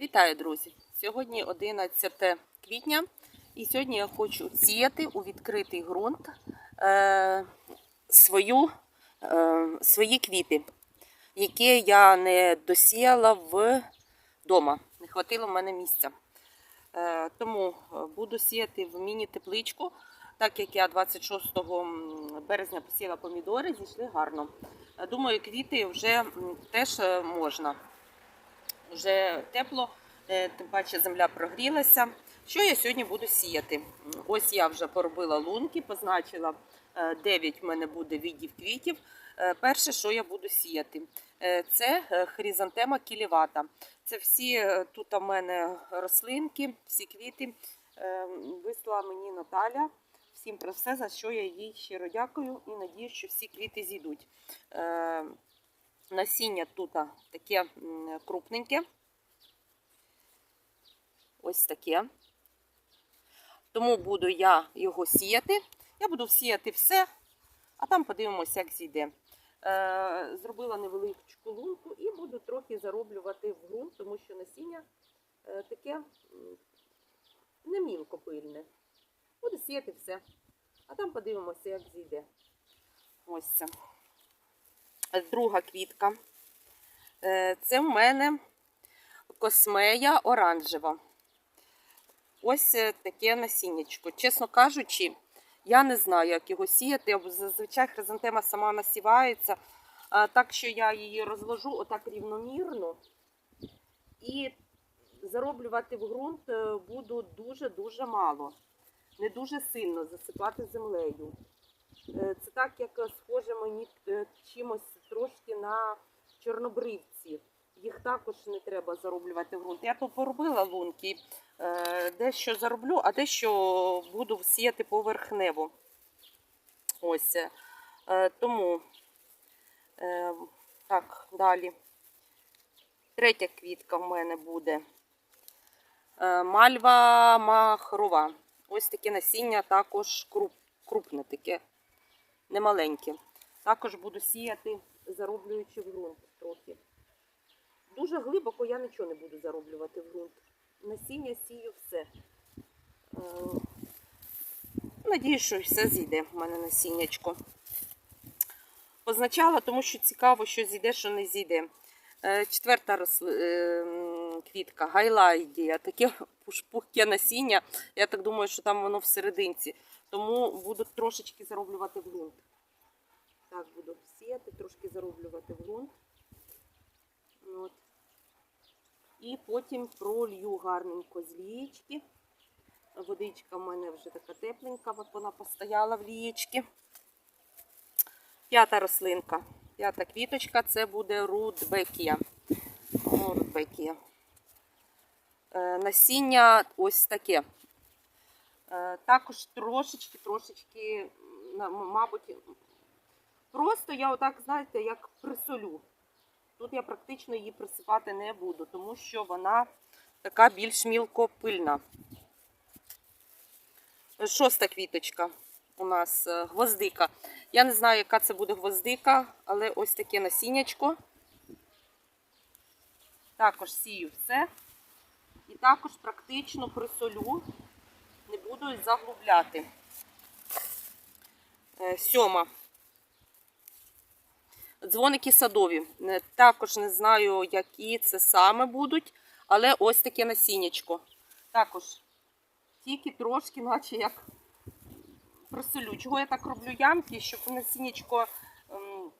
Вітаю, друзі! Сьогодні 11 квітня, і сьогодні я хочу сіяти у відкритий ґрунт е, свою, е, свої квіти, які я не досіяла вдома. Не хватило в мене місця. Е, тому буду сіяти в міні-тепличку, так як я 26 березня посіяла помідори, зійшли гарно. Е, Думаю, квіти вже теж е, можна. Вже тепло, е, тим паче земля прогрілася. Що я сьогодні буду сіяти? Ось я вже поробила лунки, позначила 9 в мене буде видів квітів. Е, Перше, що я буду сіяти, е, це е, хризантема кілівата. Це всі е, тут у мене рослинки, всі квіти. е, Вислала мені Наталя. Всім про все, за що я їй щиро дякую і надію, що всі квіти зійдуть. Насіння тут таке крупненьке. Ось таке. Тому буду я його сіяти. Я буду сіяти все, а там подивимося, як зійде. Е, зробила невеличку лунку і буду трохи зароблювати в ґрунт, тому що насіння е, таке не мілкопильне. Буду сіяти все. А там подивимося, як зійде. Ось це. Друга квітка. Е, Це в мене космея оранжева. Ось е, таке насіннячко. Чесно кажучи, я не знаю, як його сіяти. Зазвичай хризантема сама насівається. Так що я її розложу отак рівномірно. І зароблювати в ґрунт е, буду дуже-дуже мало. Не дуже сильно засипати землею. Е, Це так, як е, схоже мені е, чимось трошки на чорнобривці. Їх також не треба зароблювати в ґрунт. Я тут поробила лунки, дещо зароблю, а дещо буду сіяти поверхнево. Ось. Тому так, далі. Третя квітка в мене буде мальва махрова. Ось таке насіння також крупне, таке немаленьке. Також буду сіяти, зароблюючи в ґрунт трохи. Дуже глибоко я нічого не буду зароблювати в ґрунт. Насіння сію все. Е, Надіюсь, що все зійде в мене насіннячко. Позначала, тому що цікаво, що зійде, що не зійде. Е, Четверта е, квітка гайлайдія. Таке пухке насіння. Я так думаю, що там воно всерединці. Тому буду трошечки зароблювати в ґрунт. Так, буду сіяти, трошки зароблювати в ґрунт. От. І потім пролью гарненько з лієчки. Водичка в мене вже така тепленька, от вона постояла в лієчки. П'ята рослинка. П'ята квіточка це буде рудбекія. Рудбекія. Е, насіння ось таке. Е, також трошечки, трошечки, мабуть, просто я отак, знаєте, як присолю. Тут я практично її присипати не буду, тому що вона така більш мілкопильна. Шоста квіточка у нас е, гвоздика. Я не знаю, яка це буде гвоздика, але ось таке насіннячко. Також сію все. І також практично присолю, не буду заглубляти. Е, Сьома. Дзвоники садові. Е, Також не знаю, які це саме будуть, але ось таке насіннячко. Також тільки трошки, наче як присолю. Чого я так роблю ямки, щоб насіннячко ем,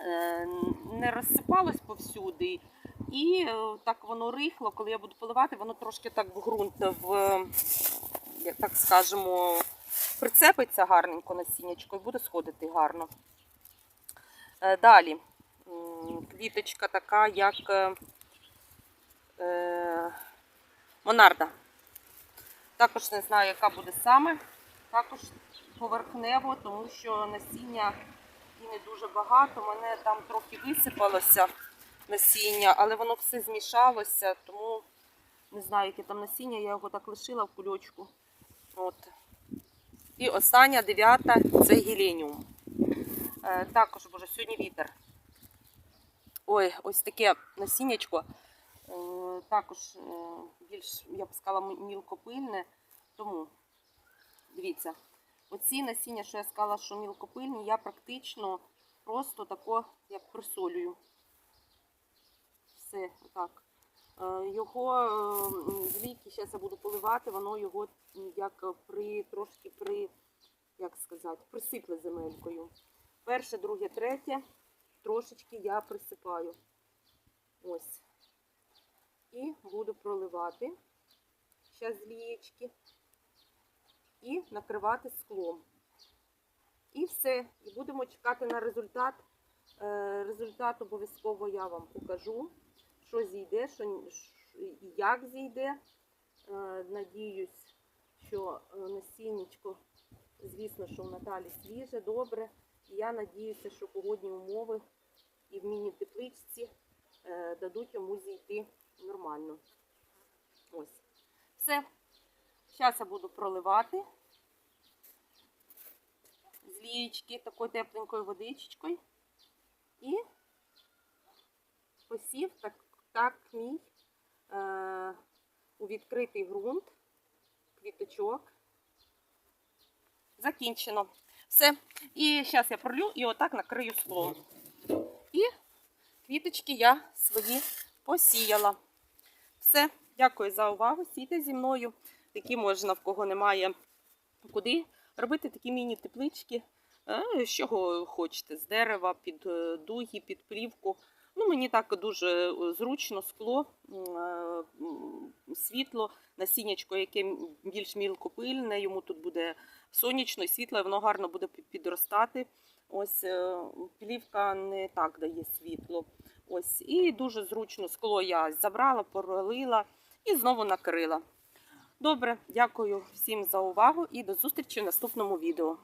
е, не розсипалось повсюди. І е, так воно рихло, коли я буду поливати, воно трошки так в ґрунт, в, як так скажемо, прицепиться гарненько насіннячко і буде сходити гарно. Е, Далі квіточка така, як е, е, монарда. Також не знаю, яка буде саме. Також поверхнево, тому що насіння і не дуже багато. Мене там трохи висипалося насіння, але воно все змішалося, тому не знаю, яке там насіння, я його так лишила в кульочку. От. І остання дев'ята це геленіум. Е, також, боже, сьогодні вітер. Ой, ось таке насіннячко. Е, також е, більш, я б сказала, мілкопильне. Тому дивіться, оці насіння, що я сказала, що мілкопильні, я практично просто тако як присолюю. Все, отак. Е, Його е, зараз я буду поливати, воно його як при трошки при, як сказати, присипле земелькою. Перше, друге, третє трошечки я присипаю. Ось. І буду проливати зараз з. І накривати склом. І все. І будемо чекати на результат. Е, Результат обов'язково я вам покажу, що зійде, що, як зійде. Е, Надіюсь, що е, насіннячко, звісно, що в Наталі свіже, добре. Я надіюся, що погодні умови і в міні-тепличці е, дадуть йому зійти нормально. Ось. Все. Зараз я буду проливати з лієчки такою тепленькою водичкою. І посів так, так мій е, у відкритий ґрунт, квіточок. Закінчено. Все. І зараз я пролю і отак накрию скло. І квіточки я свої посіяла. Все, дякую за увагу. Сійте зі мною. Такі можна, в кого немає куди. Робити такі міні-теплички. Е, З чого хочете, з дерева, під е, дуги, під плівку. Ну, мені так дуже е, зручно, скло, е, світло, насіннячко, яке більш мілкопильне, йому тут буде сонячно і світло, і воно гарно буде підростати. Ось е, плівка не так дає світло. Ось, і дуже зручно скло я забрала, поролила і знову накрила. Добре, дякую всім за увагу і до зустрічі в наступному відео.